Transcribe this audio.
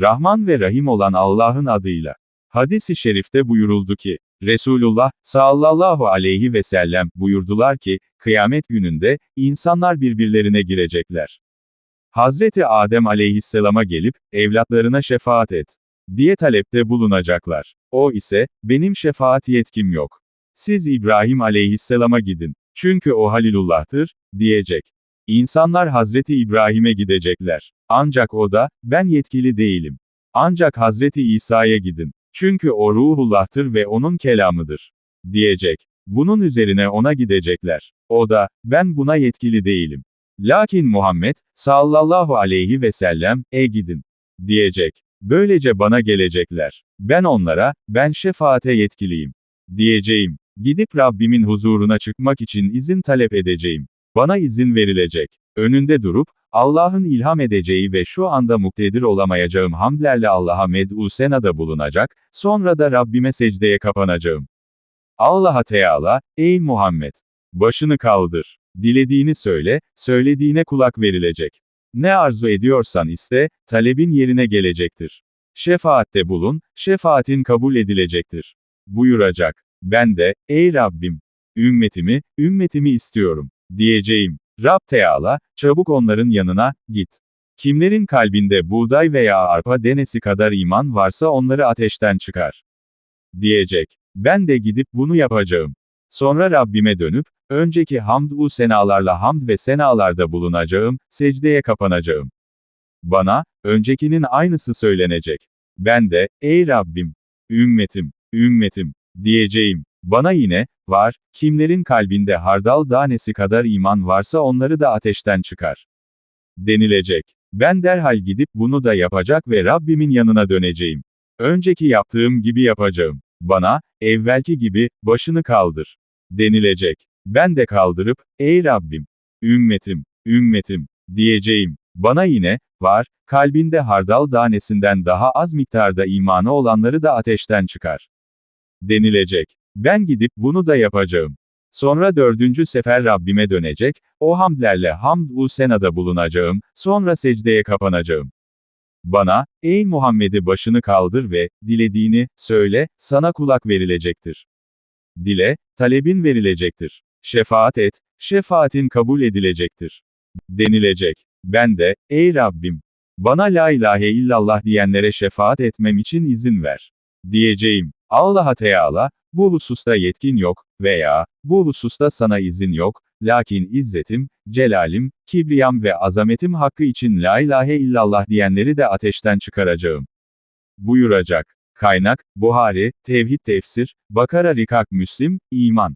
Rahman ve Rahim olan Allah'ın adıyla. Hadis-i şerifte buyuruldu ki, Resulullah, sallallahu aleyhi ve sellem, buyurdular ki, kıyamet gününde, insanlar birbirlerine girecekler. Hazreti Adem aleyhisselama gelip, evlatlarına şefaat et, diye talepte bulunacaklar. O ise, benim şefaat yetkim yok. Siz İbrahim aleyhisselama gidin, çünkü o Halilullah'tır, diyecek. İnsanlar Hazreti İbrahim'e gidecekler. Ancak o da, ben yetkili değilim. Ancak Hazreti İsa'ya gidin. Çünkü o ruhullah'tır ve onun kelamıdır. Diyecek. Bunun üzerine ona gidecekler. O da, ben buna yetkili değilim. Lakin Muhammed, sallallahu aleyhi ve sellem, e gidin. Diyecek. Böylece bana gelecekler. Ben onlara, ben şefaate yetkiliyim. Diyeceğim. Gidip Rabbimin huzuruna çıkmak için izin talep edeceğim. Bana izin verilecek. Önünde durup, Allah'ın ilham edeceği ve şu anda muktedir olamayacağım hamdlerle Allah'a med'u senada bulunacak, sonra da Rabbime secdeye kapanacağım. Allah'a Teala, ey Muhammed! Başını kaldır. Dilediğini söyle, söylediğine kulak verilecek. Ne arzu ediyorsan iste, talebin yerine gelecektir. Şefaatte bulun, şefaatin kabul edilecektir. Buyuracak. Ben de, ey Rabbim! Ümmetimi, ümmetimi istiyorum. Diyeceğim. Rab Teala, çabuk onların yanına, git. Kimlerin kalbinde buğday veya arpa denesi kadar iman varsa onları ateşten çıkar. Diyecek. Ben de gidip bunu yapacağım. Sonra Rabbime dönüp, önceki hamd-u senalarla hamd ve senalarda bulunacağım, secdeye kapanacağım. Bana, öncekinin aynısı söylenecek. Ben de, ey Rabbim, ümmetim, ümmetim, diyeceğim. Bana yine, var, kimlerin kalbinde hardal tanesi kadar iman varsa onları da ateşten çıkar. Denilecek. Ben derhal gidip bunu da yapacak ve Rabbimin yanına döneceğim. Önceki yaptığım gibi yapacağım. Bana, evvelki gibi, başını kaldır. Denilecek. Ben de kaldırıp, ey Rabbim, ümmetim, ümmetim, diyeceğim. Bana yine, var, kalbinde hardal tanesinden daha az miktarda imanı olanları da ateşten çıkar. Denilecek. Ben gidip bunu da yapacağım. Sonra dördüncü sefer Rabbime dönecek, o hamdlerle hamd-u senada bulunacağım, sonra secdeye kapanacağım. Bana, ey Muhammed'i başını kaldır ve, dilediğini, söyle, sana kulak verilecektir. Dile, talebin verilecektir. Şefaat et, şefaatin kabul edilecektir. Denilecek. Ben de, ey Rabbim, bana la ilahe illallah diyenlere şefaat etmem için izin ver. Diyeceğim. Allah'a Teala, bu hususta yetkin yok, veya, bu hususta sana izin yok, lakin izzetim, celalim, kibriyam ve azametim hakkı için la ilahe illallah diyenleri de ateşten çıkaracağım. Buyuracak. Kaynak, Buhari, Tevhid Tefsir, Bakara Rikak Müslim, İman.